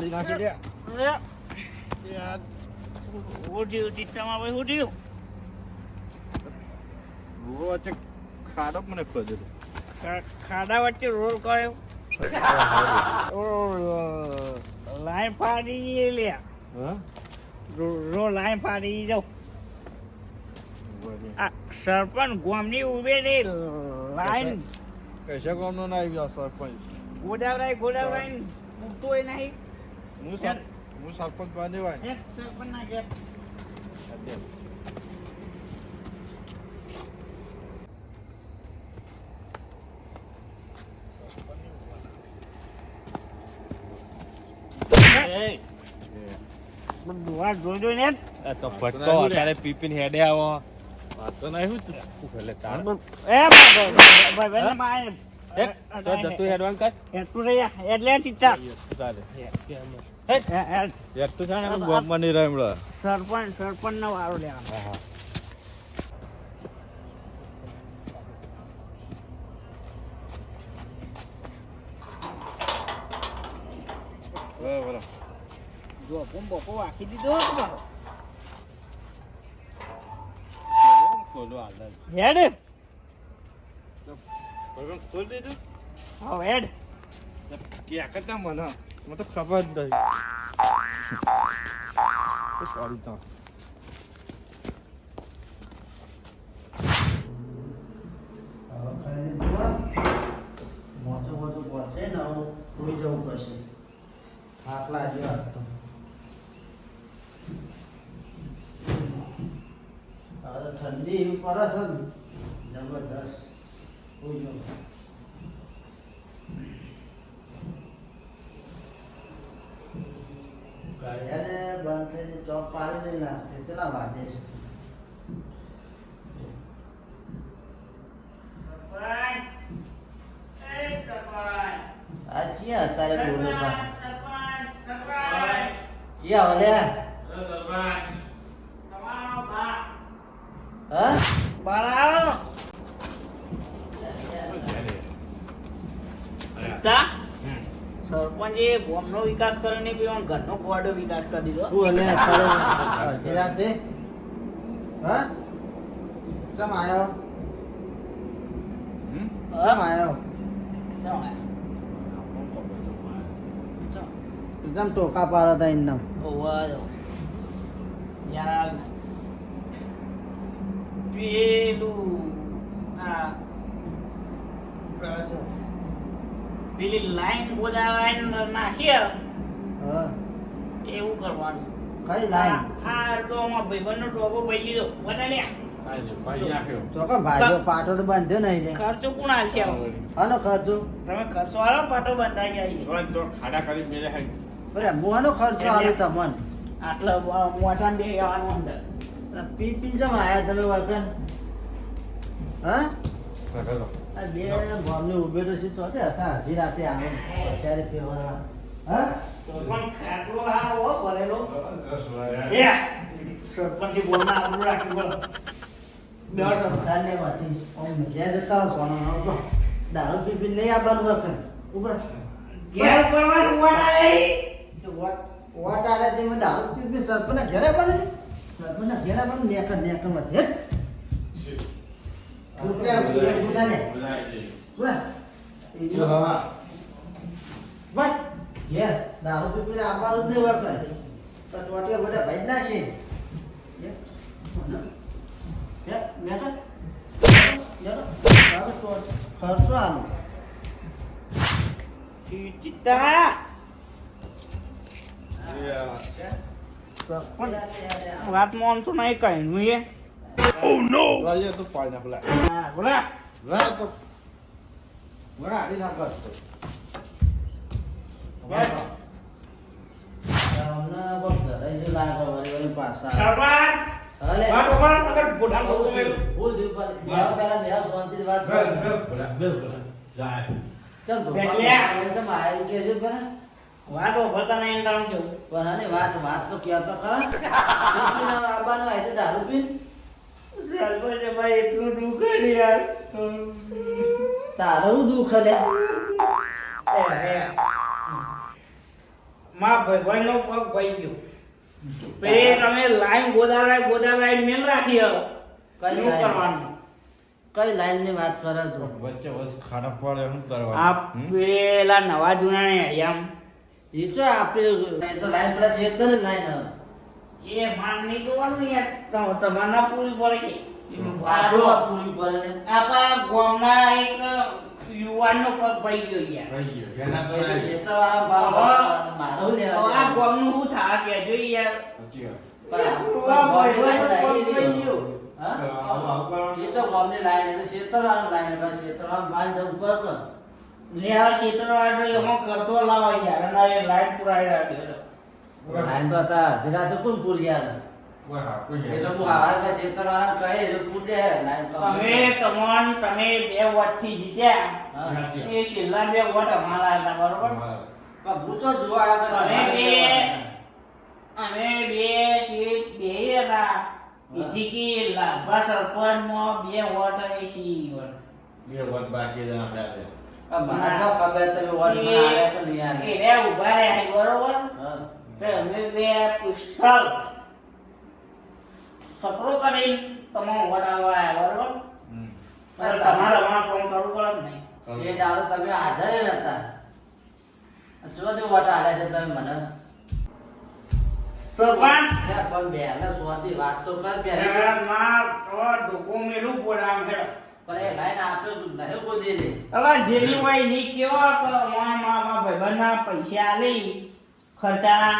તો નાખી દે યાર ચિત્તામાં ભાઈ ઉઠ્યું રોડ વચ્ચે ખાડો મને ખોજે ખાડા વચ્ચે રોલ કર્યો. લાઈન ફાડી લે હા? રો લાઈન ફાડી જાઉં. સરપંચ ગોમની ઉભે ને લાઈન. કશા ગામનો ના આવ્યો સરપંચ? ગોડાવરાય ગોડાવરાય મૂકતોય નહીં. હું સર હું સરપંચ બાંધે હોય સરપંચ ના ઘેર પીપીન હેડે આવો વાતો નહીં હું તું એટલે તાણ એ ભાઈ તો જતું હેડવાન કર. એટલું રહ્યા એટલે ચિત્તા ચાલે. હમણાં સરપંચ સરપંચ નો વારો લેવાનો. બરાબર જો બોમ્બો કો આખી દીધો હેડ. ભગવાન ખોલ દીધું હા હેડ. ક્યાં કરતા મને? મને તો ખબર જ નહીં. સોરી તો? મોટું મોટું પહોંચે ને હું જવું પડશે થાક લાગ્યો તો હવે ઠંડી એવી પડે છે ને. જબરદસ્ત. ઘડિયાળે બંધ થઈને ચોક પાડી નાખશે કેટલા વાગે છે? સરપંચ એ સરપંચ આ ક્યાં અત્યારે બોલે પા સરપંચ સરપંચ ક્યાં વલ્યા હા? બાળાઓ તા સરપંચે ગામનો વિકાસ કર્યો ને પેલો ઘરનો ગોડો વિકાસ કરી દીધો. શું અને અત્યારે રાતે? હા? કેમ આવ્યો હમ? કેમ આવ્યો. એકદમ ટોકા પાડો હતા એકદમ. યાર પેલું આ રાજો. પેલી લાઈન બોલાવાઈને નાખીએ. હા. એવું કરવાનું. કઈ લાઈન આ તો આમાં ભાઈબંધનો ટોપો ભાઈ લીધો બધા લે ભાઈ નાખ્યો ચોકન ભાઈઓ પાટો તો બાંધ્યો નહીં ખર્ચો કોણ હાલશે આનો ખર્ચો? તમે ખર્ચો હાલો પાટો બંધાઈ જાય. તો ખાડા કરી મેલે હે. બરે મુવાનો ખર્ચો આવ્યો તમને આટલા મોટા બે આવવાનું અંદર. પી પી જમ આયા તમે વગન હા? નાખો આ બે ગામની ઉભેલો છે તો હતા અડધી રાતે આવે અત્યારે ફેવર હા? સરપંચ ખાટલો હો ભરેલો. એ સરપંચ બોલના આપણું રાખ્યું બોલો. બે સરપંચ. ચાલ લેવાથી ઓમ ઘેર જતા રહો સોનો નો. દારૂ પી પી આવવાનું વખત ઉપર ઘેર પડવા સુવાના લઈ તો વોટ વોટ આલે તે મેં દારૂ પી પી સરપંચ ઘેરે બને સરપંચ ઘેરે બને નેકર નેકરમાં નહીં વખત તો ટોટિયા બધા ભાઈ ના છે યે યે નેકર નેકર દારૂ તો ખર્ચો આનો ચિત્તા વાતમાં તો નહીં કઈ નું એ. લાઈએ no! આડી નાખ ઘેર. અમને બહુ ઘરે જ લાગે વળી વળી પાછા વાત વાત તો બેસ્યા. એકદમ આયુ કહેજો પેલા વાત ઉપર નહીં ડાઉન કેવું પણ આની વાત વાત તો કહેતો ખરા હોય તો દારૂ પીને સરપંચ ભાઈ એટલું દુઃખ છે યાર. તારું દુઃખ લે એ, એ. માં પગ ભાઈ ગયો. તમે લાઈન ગોદાવરાય ગોદાવરાય મેલ રાખી હવે કઈ? કરવાનું? કઈ લાઈનની વાત કરે છો વચ્ચે વચ્ચે પડે શું આ પેલા નવા જૂના ને હડિયામ એ તો આપણે તો લાઈન પ્લસ એક જ લાઈન. એ માન નહીં જોવાનું યાર. તો- પૂરી પડે કે? આપણું આ પૂરી પડે ને આપણા ગામના એક યુવાનનો પગ ભાઈ ગયો યાર. થઈ ગયું. એના એ તો. લેવા આ. ગામનું યાર સાચી વાત. લાઈન ભાઈ એ તો ગામની લાઈન તો બાંધ જવું પડે લે આ ક્ષેત્રવાળા એમાં કરતો લાવો યાર અને લાઈટ પુરાઈ રાખ્યો લાઈન તો હતા. અડધી રાતે કોણ પૂરી યાર એ તો હું આવાર કે ક્ષેત્રવાળાને કહે એ તો દે. અમે તમોન તમે બે જીત્યા. એ છેલ્લા બે વોટ અમારા હતા બરોબર? પણ તો કે અમે બે કહેવાનું. અમે બે સીટ બે હતા. બીજી કે લાભા સરપંચમાં બે વોટ એ સી વોટ બે વોટ બાકી છે આપણે મને તો ખબર તમે વોટ મને આલ્યા પણ નહીં આલ્યા. એ રે ઊભા રહ્યા બરોબર? હા. તો બે પિસ્તોલ સકરો કરીને તમે વોટ આવ્યા બરોબર તમારે અમારે ફોન કરવું પડે નહીં? એ દાડો તમે હાજર નતા. શું તે વોટ આલ્યા છે તમે મને? સરપંચ ત્યાં પણ બેને સોથી વાત તો કર પહેલી. માં તો ડોકો મેલું પોડામ હેડો. પણ એ લાઈન આપ્યો તું નહીં બોલી દે હવે જેની હોયની કેવા મા મા મા પૈસા આલી ખર્ચાના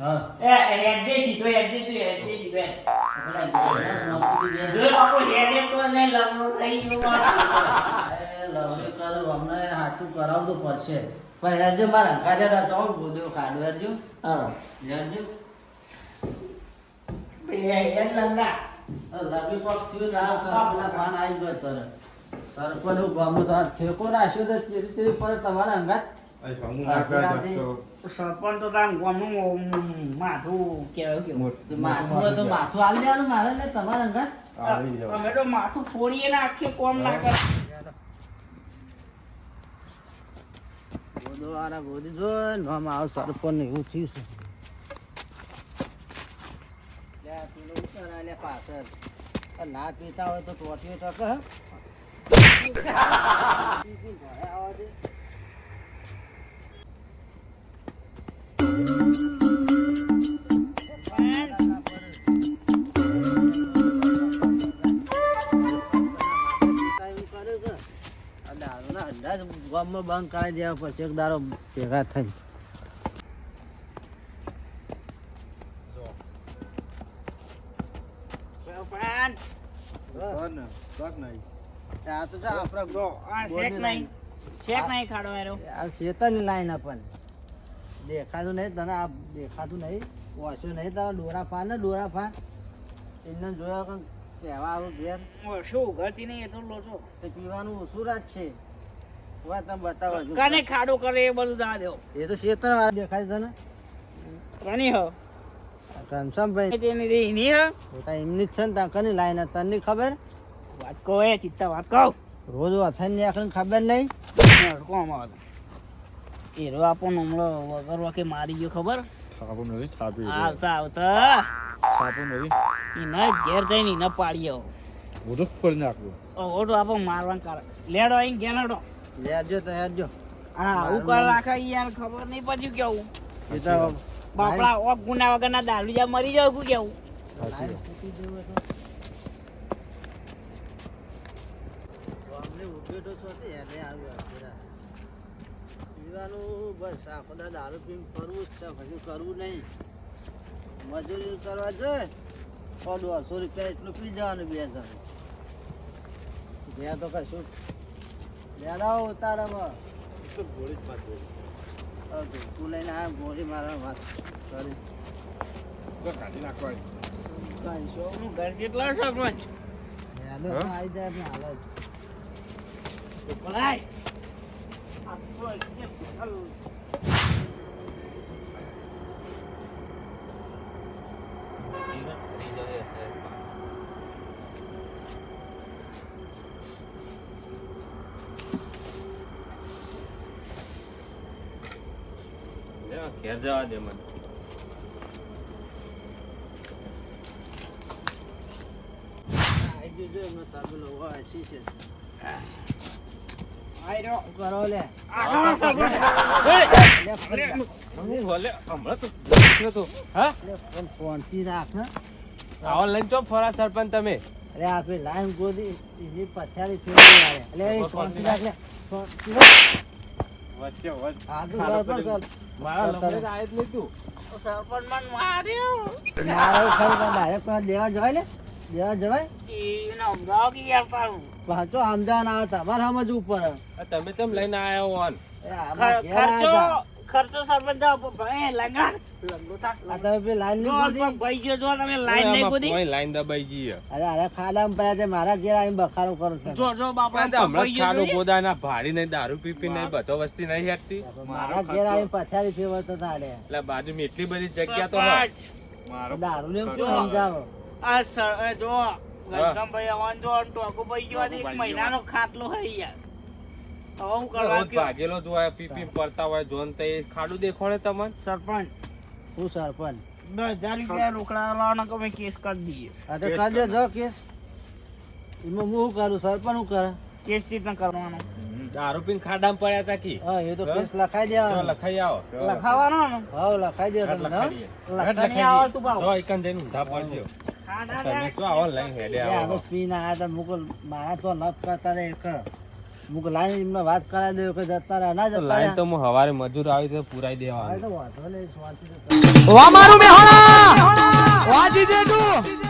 હા. એ હેડે તું. પેલા બેને સોંપી દીધી. જો બાપુ હેડે તો ને લગ્ન થઈ ગયો એ કરો અમને સાચું કરાવવું તો પડશે. પણ હેરજો મારા કાજે તો બોલ્યો ખાડો હેરજો હા. બે લંગા પગ થયું ના પાન આવી ગયો તરત. સર પર ગામનું તો આ તો તેરી પર તમારા અંગાત તો સરપંચ તો તાર ગામનું માથું કેવું તો માથું તો માથું આલી દેવાનું મારે ને તમારે અંગાત આવી. અમે તો માથું ફોડીએ ને આખે કોમ ના કરે બોલો આરા બોલી જો નામ આવ સરપંચ ને એવું થયું છે પાછળ આ ના પીતા હોય તો ટોટીઓ ટકે હે? પીપીને ઘરે આવવા દે. ગામમાં બંધ કરાવી દેવા પછી એક દારો ભેગા થઈ આ તો શેક નહીં. શેક નહીં ખાડો આ શેતન લાઈન આપણ દેખાતું નહીં તને આ દેખાતું નહીં. વાંચ્યું નહીં તારા ડોરા ફા ને ડોરા ફાન એમને જોયા કે કહેવા આવું ઘેર. શું ઉઘાડતી નહીં એ તો લોચો તે પીવાનું ઓછું રાત છે. હોય તમે બતાવો. કને ખાડો કરે એ બધું દા દેવો એ તો શેતર વાળા દેખાય છે ને કની હો. ઘનશ્યામભાઈ તેની રે ની હો. બેટા એમની જ છે ને ત્યાં કની લાઈન? તને ખબર? વાત કહો એ ચિત્તા વાત કહો. રોજ અથાઈ ને ખબર નહીં? કોમ આવે. એ રો આપણને હમણાં વગર વાકે મારી ગયો ખબર? થાપું નથી થાપી આવતા આવતા. થાપું નથી એના ઘેર જઈને એના પાડ્યો હું તો ફોડી નાખું ઓ તો આપણને મારવાનું કારણ. લેડો અહીં ગેલડો લેજો તો હેરજો હા હું કર રાખે યાર ખબર નહીં પછી કેવું. એ તો બાપડા ઓ ગુના વગરના દારૂ મરી જાવ કુ કેવું? આપણે ઉભેટો છો તે હેરે આવ્યો. પીવાનું બસ આખો દા દારૂ પીને ફરવું જ છે. પછી કરવું નહીં. મજૂરી કરવા જોઈએ સો દોઢસો રૂપિયા એટલું પી જવાનું બે જણ. બે તો કશું. લેડાવો ઉતારામાં. તો ગોળી જ પાછી તું લઈને આ ગોળી મારા વાત કરી. તો કાઢી નાખવાની. ઘર કેટલા સરપંચ? આવી જાય પણ હાલ જ. ભલાય ઘેર જવા દે મને આઈ ગયું જો એમનો તબેલો હોય શીશે આઈ આગળ સરપંચ. તમે અરે આપે ગોદી એની પછાડી એટલે મારા ખરી પાસે દેવા જવાય દેવા જવાય એને અમદાવાદ કે યાર તારું. પાછો અમદાવાદ ના હતા સમજ ઉપર તમે તેમ લઈને આવ્યા હો ઓન એ આમાં ખર- ઘેર આયા હતા. ખર્ચો ખર્ચો સરપંચ ભાઈ લંગા લંગો થાક. આ તમે પેલી લાઈન જો નહીં ગોદી પણ ભાઈ જો જો તમે લાઈન નહીં આમાં ગોદી. કોઈ લાઈન દબાઈ ગઈ હે. અરે અરે ખાડામાં પડ્યા છે મારા ઘેર આવીને બખારો કરો છો જો જો બાપા પણ તે હમણાં ભાઈ જો ખાડો જોઈએ. ગોદાના ભાડી નહીં દારૂ પી પી નહીં બધો વસ્તી નહીં હેઠતી મારા ઘેર આવી પછાડી ફેરવતો હતા એટલે બાજુ એટલી બધી જગ્યા તો દારૂ ને સમજાવો આ સર જો ગંગાભાઈ આવવાનું જો અને ટોકુ ભાઈ એક મહિનાનો ખાટલો હે યાર. હું કરવા ભાગેલો જ હોય પી પી પડતા હોય જોન તો એ ખાડું દેખો તમને? સરપંચ. હું સરપંચ? દસ હજાર રૂપિયા રોકડા લાવવાના કે અમે કેસ કરી દઈએ? આ તો કરજો જો કેસ. એમાં હું કરું? સરપંચ શું કરે? કેસ ચીતના કરવાનો. દારૂ પીને ખાડામાં પડ્યા તા કી. હા એ તો કેસ લખાઈ દેવાનો. લખાઈ આવો. લખાવાનો હા લખાઈ દો તમને લખાઈ. જો એકન જઈને ઊંધા પડજો ખાડા તમે. શું આવો લઈને હેડે એ તો મુકુલ મારા તો લપ કરતા રે એક. મુક લાઈન એમને વાત કરાવી દે કે જતા રહ્યા ના જતા લાઈન તો હું હવારે મજૂર આવી તો પુરાઈ હા, તો વાંધો નહીં. વામારું મેહોણા! વાજી